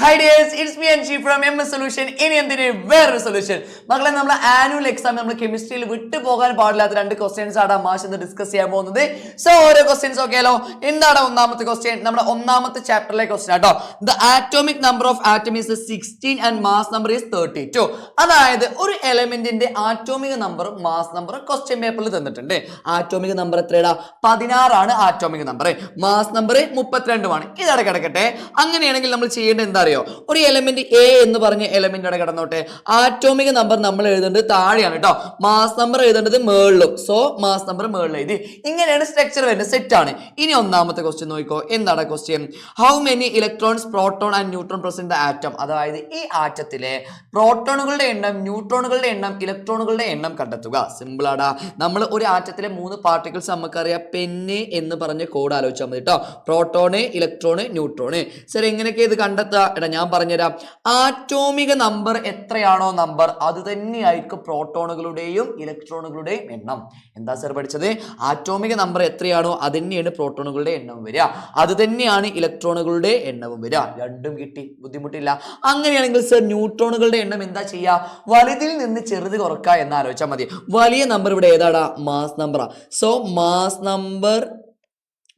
Hi dears it's me and from M S solution ഇനി എന്തിന് വേറൊരു സൊല്യൂഷൻ മക്കളെ നമ്മൾ ആനുവൽ എക്സാം നമ്മൾ കെമിസ്ട്രിയിൽ വിട്ടു പോകാൻ പാടില്ലാത്ത രണ്ട് ക്വസ്റ്റ്യൻസ് ആണ് മാഷ് ഇന്ന് ഡിസ്കസ് ചെയ്യാൻ പോകുന്നത്. സോ ഓരോ ക്വസ്റ്റ്യൻസ് ഓക്കെയല്ലോ എന്താണ് ഒന്നാമത്തെ ക്വസ്റ്റ്യൻ നമ്മുടെ ഒന്നാമത്തെ ചാപ്റ്ററിലെ ക്വസ്റ്റ്യൻ ആട്ടോ. The atomic number of atom is sixteen and mass number is thirty two അതായത് ഒരു എലമെന്റിന്റെ ആറ്റോമിക് നമ്പറും മാസ് നമ്പറും ക്വസ്റ്റ്യൻ പേപ്പറിൽ തന്നിട്ടുണ്ട്. ആറ്റോമിക് നമ്പർ എത്രയാടാ? പതിനാറാണ് ആറ്റോമിക് നമ്പർ മാസ് നമ്പർ മുപ്പത്തിരണ്ടുമാണ്. ഇതവിടെ കിടക്കട്ടെ. അങ്ങനെയാണെങ്കിൽ നമ്മൾ ചെയ്യേണ്ടത് എന്താ അറിയോ? ഒരു എലമെന്റ് എ എന്ന് പറഞ്ഞ എലമെന്റ് അവിടെ കിടന്നോട്ടെ. ആറ്റോമിക് നമ്പർ നമ്മൾ എഴുതേണ്ടത് താഴെയാണ് കേട്ടോ മാസ് നമ്പർ എഴുതേണ്ടത് മേളിലും. സോ മാസ് നമ്പർ മേളിൽ എഴുതി. ഇങ്ങനെയാണ് സ്ട്രക്ചർ വരുന്നത്. സെറ്റ് ആണ്. ഇനി ഒന്നാമത്തെ ക്വസ്റ്റ്യൻ നോക്കിക്കോ. എന്താണ് question how many electrons proton and neutron present atom അതായത് ഈ ആറ്റത്തിലെ പ്രോട്ടോണുകളുടെ എണ്ണം ന്യൂട്രോണുകളുടെ എണ്ണം ഇലക്ട്രോണുകളുടെ എണ്ണം കണ്ടെത്തുക. സിമ്പിൾ ആടാ. നമ്മൾ ഒരു ആറ്റത്തിലെ മൂന്ന് പാർട്ടിക്കിൾസ് നമുക്കറിയാം. പെന്ന് എന്ന് പറഞ്ഞ് കോഡ് ആലോചിച്ചാൽ മതി കേട്ടോ പ്രോട്ടോണ് ഇലക്ട്രോണ് ന്യൂട്രോണ് ശരി എങ്ങനെയൊക്കെ ഇത് കണ്ടെത്തുക? എടാ ഞാൻ പറഞ്ഞുതരാം. ആറ്റോമിക നമ്പർ എത്രയാണോ നമ്പർ അത് തന്നെയായിരിക്കും പ്രോട്ടോണുകളുടെയും ഇലക്ട്രോണുകളുടെയും എണ്ണം. എന്താ സാർ പഠിച്ചത്? ആറ്റോമിക നമ്പർ എത്രയാണോ അത് തന്നെയാണ് പ്രോട്ടോണുകളുടെ എണ്ണവും വരിക. അത് തന്നെയാണ് ഇലക്ട്രോണുകളുടെ എണ്ണവും വരിക. രണ്ടും കിട്ടി ബുദ്ധിമുട്ടില്ല. അങ്ങനെയാണെങ്കിൽ സർ ന്യൂട്രോണുകളുടെ എണ്ണം എന്താ ചെയ്യുക? വലുതിൽ നിന്ന് ചെറുത് കുറക്കുക എന്ന് ആലോചിച്ചാൽ മതി. വലിയ നമ്പർ ഇവിടെ ഏതാടാ? മാസ് നമ്പറാ സോ മാസ് നമ്പർ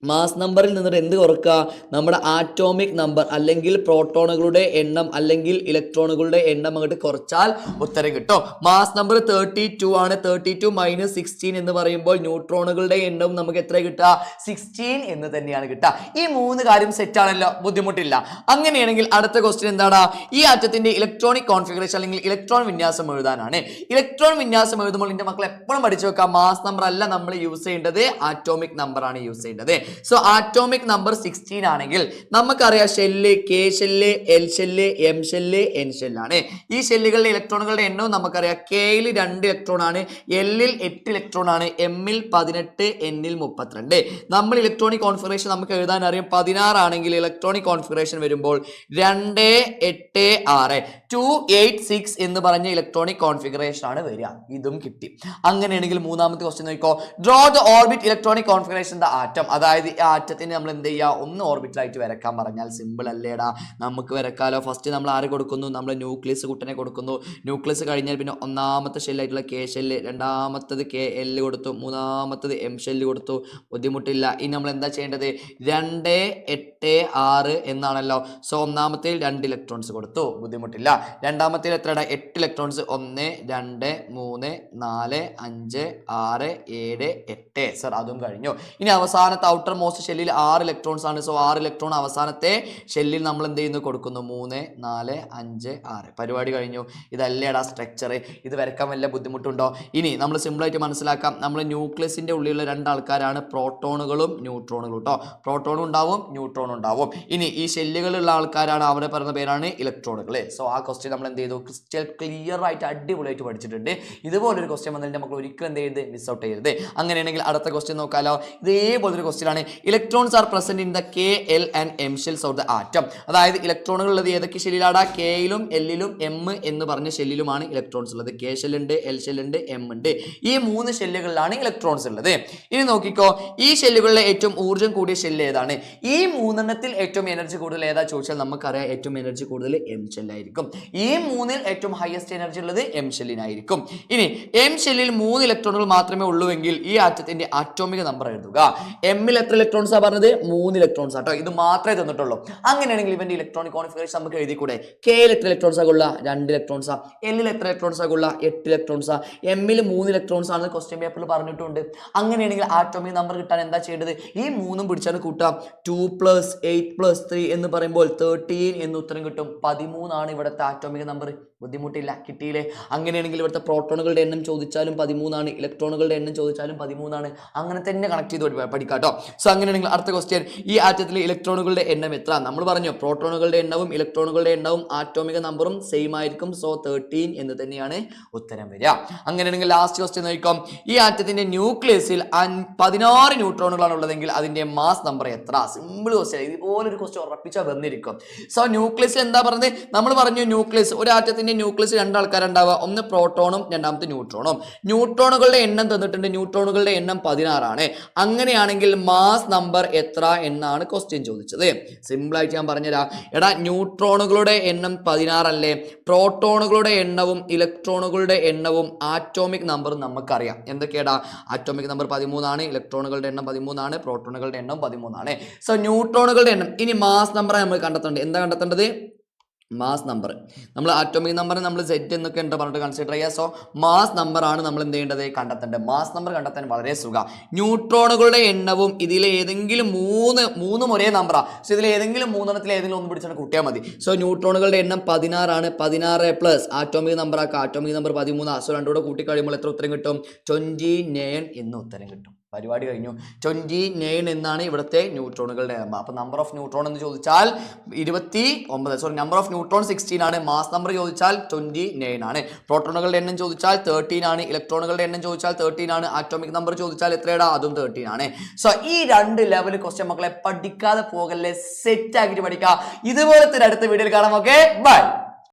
മാസ് നമ്പറിൽ നിന്നിട്ട് എന്ത് കുറക്കുക? നമ്മുടെ ആറ്റോമിക് നമ്പർ അല്ലെങ്കിൽ പ്രോട്ടോണുകളുടെ എണ്ണം അല്ലെങ്കിൽ ഇലക്ട്രോണുകളുടെ എണ്ണം അങ്ങോട്ട് കുറച്ചാൽ ഉത്തരം കിട്ടും. മാസ് നമ്പർ തേർട്ടി ടു ആണ്. തേർട്ടി ടു മൈനസ് സിക്സ്റ്റീൻ എന്ന് പറയുമ്പോൾ ന്യൂട്രോണുകളുടെ എണ്ണവും നമുക്ക് എത്ര കിട്ടുക? സിക്സ്റ്റീൻ എന്ന് തന്നെയാണ് കിട്ടുക. ഈ മൂന്ന് കാര്യം സെറ്റ് ആണല്ലോ. ബുദ്ധിമുട്ടില്ല. അങ്ങനെയാണെങ്കിൽ അടുത്ത ക്വസ്റ്റ്യൻ എന്താണ്? ഈ ആറ്റത്തിന്റെ ഇലക്ട്രോണിക് കോൺഫിഗറേഷൻ അല്ലെങ്കിൽ ഇലക്ട്രോൺ വിന്യാസം എഴുതാനാണ്. ഇലക്ട്രോൺ വിന്യാസം എഴുതുമ്പോൾ എന്റെ മക്കൾ എപ്പോഴും പഠിച്ചു വെക്കാം. മാസ് നമ്പർ അല്ല നമ്മൾ യൂസ് ചെയ്യേണ്ടത്. ആറ്റോമിക് നമ്പർ ആണ് യൂസ് ചെയ്യേണ്ടത്. സോ ആറ്റോമിക് നമ്പർ സിക്സ്റ്റീൻ ആണെങ്കിൽ നമുക്കറിയാം shell K shell L shell M shell N ഷെല്ലാണ്. ഈ ഷെല്ലുകളുടെ ഇലക്ട്രോണുകളുടെ എണ്ണവും നമുക്കറിയാം കെയിൽ രണ്ട് ഇലക്ട്രോൺ ആണ് എല്ലിൽ എട്ട് ഇലക്ട്രോൺ ആണ് എമ്മിൽ പതിനെട്ട് എന്നിൽ മുപ്പത്തിരണ്ട്. നമ്മൾ ഇലക്ട്രോണിക് കോൺഫിഗറേഷൻ നമുക്ക് എഴുതാൻ അറിയാം. പതിനാറാണെങ്കിൽ ഇലക്ട്രോണിക് കോൺഫിഗറേഷൻ വരുമ്പോൾ രണ്ട് എട്ട് ആറ്. ടു എയ്റ്റ് സിക്സ് എന്ന് പറഞ്ഞ ഇലക്ട്രോണിക് കോൺഫിഗറേഷൻ ആണ് വരിക. ഇതും കിട്ടി. അങ്ങനെയാണെങ്കിൽ മൂന്നാമത്തെ ക്വസ്റ്റ്യൻ നോക്കിക്കോ. Draw the orbit electronic configuration the atom. അതായത് ഈ ആറ്റത്തിന് നമ്മൾ എന്ത് ചെയ്യുക? ഒന്ന് ഓർബിറ്റലായിട്ട് വരക്കാൻ പറഞ്ഞാൽ സിമ്പിൾ അല്ലേടാ. നമുക്ക് വരക്കാലോ ഫസ്റ്റ് നമ്മൾ ആര് കൊടുക്കുന്നു? നമ്മൾ ന്യൂക്ലിയസ് കുട്ടനെ കൊടുക്കുന്നു. ന്യൂക്ലിയസ് കഴിഞ്ഞാൽ പിന്നെ ഒന്നാമത്തെ ഷെല്ലായിട്ടുള്ള കെ ഷെല്ല് രണ്ടാമത്തത് കെ എല്ല് കൊടുത്തു. മൂന്നാമത്തത് എം ഷെല്ല് കൊടുത്തു. ബുദ്ധിമുട്ടില്ല. ഇനി നമ്മൾ എന്താ ചെയ്യേണ്ടത്? രണ്ട് എട്ട് ആറ് എന്നാണല്ലോ. സോ ഒന്നാമത്തേൽ രണ്ട് ഇലക്ട്രോൺസ് കൊടുത്തു. ബുദ്ധിമുട്ടില്ല. രണ്ടാമത്തേൽ എത്രയുടെ എട്ട് ഇലക്ട്രോൺസ് ഒന്ന് രണ്ട് മൂന്ന് നാല് അഞ്ച് ആറ് ഏഴ് എട്ട്. സർ അതും കഴിഞ്ഞു. ഇനി അവസാനത്തെ ഔട്ടർ മോസ്റ്റ് ഷെല്ലിൽ ആറ് ഇലക്ട്രോൺസ് ആണ്. സോ ആറ് ഇലക്ട്രോൺ അവസാനത്തെ ഷെല്ലിൽ നമ്മൾ എന്ത് ചെയ്യുന്നു? കൊടുക്കുന്നു. മൂന്ന് നാല് അഞ്ച് ആറ്. പരിപാടി കഴിഞ്ഞു. ഇതല്ലേടാ സ്ട്രക്ചർ ഇത് വരക്കാൻ വല്ല ബുദ്ധിമുട്ടുണ്ടോ? ഇനി നമ്മൾ സിമ്പിളായിട്ട് മനസ്സിലാക്കാം. നമ്മൾ ന്യൂക്ലിയസിന്റെ ഉള്ളിലുള്ള രണ്ട് ആൾക്കാരാണ് പ്രോട്ടോണുകളും ന്യൂട്രോണുകളും കേട്ടോ പ്രോട്ടോണും ഉണ്ടാവും ന്യൂട്രോണും ഉണ്ടാവും. ഇനി ഈ ഷെല്ലുകളുള്ള ആൾക്കാരാണ് അവരെ പറയുന്ന പേരാണ് ഇലക്ട്രോണുകൾ സോ ആ ക്വസ്റ്റ്യൻ നമ്മൾ എന്ത് ചെയ്തു? ക്രിസ്റ്റൽ ക്ലിയർ ആയിട്ട് അടിപൊളിയായിട്ട് പഠിച്ചിട്ടുണ്ട്. ഇതുപോലൊരു ക്വസ്റ്റ്യൻ വന്നിട്ട് നമുക്ക് ഒരിക്കലും എന്ത് ചെയ്ത് മിസ് ഔട്ട് ചെയ്യരുത്. അങ്ങനെയാണെങ്കിൽ അടുത്ത ക്വസ്റ്റ്യൻ നോക്കാലോ. ഇതേപോലൊരു ക്വസ്റ്റ്യൻ ആണ്. Electrons are present in the K L and M shells of the atom അതായത് ഇലക്ട്രോണുകൾ ഉള്ളത് ഏതൊക്കെ ഷെല്ലിലാടാ കെയിലും എല്ലിലും എം എന്ന് പറഞ്ഞ ഷെല്ലിലുമാണ് ഇലക്ട്രോൺസ് ഉള്ളത്. കെ ഷെൽ ഉണ്ട് എൽ ഷെൽ ഉണ്ട് എം ഉണ്ട്. ഈ മൂന്ന് ഷെല്ലുകളിലാണ് ഇലക്ട്രോൺസ് ഉള്ളത്. ഇനി നോക്കിക്കോ ഈ ഷെല്ലുകളിലെ ഏറ്റവും ഊർജം കൂടിയ ഷെല്ല് ഏതാണ്? ഈ മൂന്നെണ്ണത്തിൽ ഏറ്റവും എനർജി കൂടുതൽ ഏതാ? ചോദിച്ചാൽ നമുക്കറിയാം ഏറ്റവും എനർജി കൂടുതൽ എം ഷെല്ലായിരിക്കും ഈ മൂന്നിൽ ഏറ്റവും ഹയസ്റ്റ് എനർജി ഉള്ളത് എം ഷെല്ലിനായിരിക്കും ഇനി എം ഷെല്ലിൽ മൂന്ന് ഇലക്ട്രോണുകൾ മാത്രമേ ഉള്ളൂവെങ്കിൽ ഈ ആറ്റത്തിന്റെ അറ്റോമിക് നമ്പർ എഴുതുക. എമ്മിൽ എത്ര ഇലക്ട്രോൺസ് ആ പറഞ്ഞത്? മൂന്ന് ഇലക്ട്രോൺസ് ആട്ടോ ഇത് മാത്രമേ തന്നിട്ടുള്ളൂ. അങ്ങനെയാണെങ്കിൽ ഇവന്റെ ഇലക്ട്രോണിക് കോൺഫിഗറേഷൻ നമുക്ക് എഴുതിക്കൂടെ? കെയിൽ എത്ര ഇലക്ട്രോൺസ് ആകുള്ള രണ്ട് ഇലക്ട്രോൺസാ എല്ലിൽ എത്ര ഇലക്ട്രോൺസ് ആകുള്ള എട്ട് ഇലക്ട്രോൺസാ എമ്മിൽ മൂന്ന് ഇലക്ട്രോൺസ് ആണെന്ന് ക്വസ്റ്റ്യൻ പേപ്പറിൽ പറഞ്ഞിട്ടുണ്ട്. അങ്ങനെയാണെങ്കിൽ ആറ്റോമിക് നമ്പർ കിട്ടാൻ എന്താ ചെയ്യേണ്ടത്? ഈ മൂന്നും പിടിച്ചാണ് കൂട്ടാം. Two plus eight plus three എന്ന് പറയുമ്പോൾ തേർട്ടീൻ എന്ന് ഉത്തരം കിട്ടും. പതിമൂന്നാണ് ഇവിടുത്തെ ആറ്റോമിക് നമ്പർ ബുദ്ധിമുട്ടില്ല. കിട്ടിയില്ലേ? അങ്ങനെയാണെങ്കിൽ ഇവിടുത്തെ പ്രോട്ടോണുകളുടെ എണ്ണം ചോദിച്ചാലും പതിമൂന്നാണ്. ഇലക്ട്രോണുകളുടെ എണ്ണം ചോദിച്ചാലും പതിമൂന്നാണ്. അങ്ങനെ തന്നെ കണക്ട് ചെയ്ത് പഠി- പഠിക്കാം കേട്ടോ സോ അങ്ങനെ അങ്ങനെയാണെങ്കിൽ അടുത്ത ക്വസ്റ്റ്യൻ ഈ ആറ്റത്തിലെ ഇലക്ട്രോണുകളുടെ എണ്ണം എത്ര? നമ്മൾ പറഞ്ഞു പ്രോട്ടോണുകളുടെ എണ്ണവും ഇലക്ട്രോണുകളുടെ എണ്ണവും ആറ്റോമിക നമ്പറും സെയിം ആയിരിക്കും. സോ തേർട്ടീൻ എന്ന് തന്നെയാണ് ഉത്തരം വരിക. അങ്ങനെയാണെങ്കിൽ ലാസ്റ്റ് ക്വസ്റ്റ്യൻ നോക്കാം ഈ ആറ്റത്തിന്റെ ന്യൂക്ലിയസിൽ പതിനാറ് ന്യൂട്രോണുകളാണ് ഉള്ളതെങ്കിൽ അതിന്റെ മാസ് നമ്പർ എത്ര? സിമ്പിൾ ക്വസ്റ്റ്യൻ ഇതുപോലൊരു ക്വസ്റ്റ്യൻ ഉറപ്പിച്ചാൽ വന്നിരിക്കും. സോ ന്യൂക്ലിയസ് എന്താ പറഞ്ഞത് നമ്മൾ പറഞ്ഞു ന്യൂക്ലിയസ് ഒരു ആറ്റത്തിന്റെ ന്യൂക്ലിയസ് രണ്ടാൾക്കാരുണ്ടാവുക. ഒന്ന് പ്രോട്ടോണും രണ്ടാമത്തെ ന്യൂട്രോണും ന്യൂട്രോണുകളുടെ എണ്ണം തന്നിട്ടുണ്ട്. ന്യൂട്രോണുകളുടെ എണ്ണം പതിനാറാണ്. അങ്ങനെയാണെങ്കിൽ മാസ് മാസ് നമ്പർ എത്ര എന്നാണ് ക്വസ്റ്റ്യൻ ചോദിച്ചത്. സിമ്പിൾ ആയിട്ട് ഞാൻ പറഞ്ഞുതരാം. എടാ ന്യൂട്രോണുകളുടെ എണ്ണം പതിനാറല്ലേ? പ്രോട്ടോണുകളുടെ എണ്ണവും ഇലക്ട്രോണുകളുടെ എണ്ണവും ആറ്റോമിക് നമ്പറും നമുക്കറിയാം. എന്തൊക്കെയാടാ? ആറ്റോമിക് നമ്പർ പതിമൂന്നാണ് ഇലക്ട്രോണുകളുടെ എണ്ണം പതിമൂന്നാണ് പ്രോട്ടോണുകളുടെ എണ്ണം പതിമൂന്നാണ്. സോ ന്യൂട്രോണുകളുടെ എണ്ണം ഇനി മാസ് നമ്പർ നമ്മൾ കണ്ടെത്തേണ്ടത് എന്താ കണ്ടെത്തേണ്ടത്? മാസ് നമ്പർ നമ്മൾ ആറ്റോമിക് നമ്പർ നമ്മൾ സെറ്റ് എന്നൊക്കെ ഉണ്ട് പറഞ്ഞിട്ട് കൺസിഡർ ചെയ്യുക. സോ മാസ് നമ്പർ ആണ് നമ്മൾ എന്ത് ചെയ്യേണ്ടത്? കണ്ടെത്തേണ്ടത്. മാസ് നമ്പർ കണ്ടെത്താൻ വളരെ സുഖം. ന്യൂട്രോണുകളുടെ എണ്ണവും ഇതിൽ ഏതെങ്കിലും മൂന്ന് മൂന്നും ഒരേ നമ്പറാണ് സോ ഇതിൽ ഏതെങ്കിലും മൂന്നെണ്ണത്തിൽ ഏതെങ്കിലും ഒന്ന് പിടിച്ചാൽ കൂട്ടിയാൽ മതി. സോ ന്യൂട്രോണുകളുടെ എണ്ണം പതിനാറാണ്. പതിനാറ് പ്ലസ് ആറ്റോമിക് നമ്പർ ആക്കുക ആറ്റോമിക് നമ്പർ പതിമൂന്ന്. സോ രണ്ടുകൂടെ കൂട്ടി കഴിയുമ്പോൾ എത്ര ഉത്തരം കിട്ടും? ട്വന്റി നയൻ എന്ന് ഉത്തരം കിട്ടും. പരിപാടി കഴിഞ്ഞു. ട്വന്റി നയൻ എന്നാണ് ഇവിടുത്തെ ന്യൂട്രോണുകളുടെ നമ്പർ അപ്പോൾ നമ്പർ ഓഫ് ന്യൂട്രോൺ എന്ന് ചോദിച്ചാൽ ഇരുപത്തി ഒമ്പത് sorry number of neutron sixteen ആണ്. മാസ് നമ്പർ ചോദിച്ചാൽ ട്വന്റി നയൻ ആണ്. പ്രോട്ടോണുകളുടെ എണ്ണം ചോദിച്ചാൽ തേർട്ടീൻ ആണ്. ഇലക്ട്രോണുകളുടെ എണ്ണം ചോദിച്ചാൽ തേർട്ടീൻ ആണ്. ആറ്റോമിക് നമ്പർ ചോദിച്ചാൽ എത്രയാണ് അതും തേർട്ടീൻ ആണ്. സോ ഈ രണ്ട് ലെവൽ ക്വസ്റ്റ്യൻ മക്കളെ പഠിക്കാതെ പോകല്ലേ? സെറ്റ് ആക്കിയിട്ട് പഠിക്കുക ഇതുപോലത്തെ അടുത്ത വീഡിയോയിൽ കാണാം ഓക്കെ ബൈ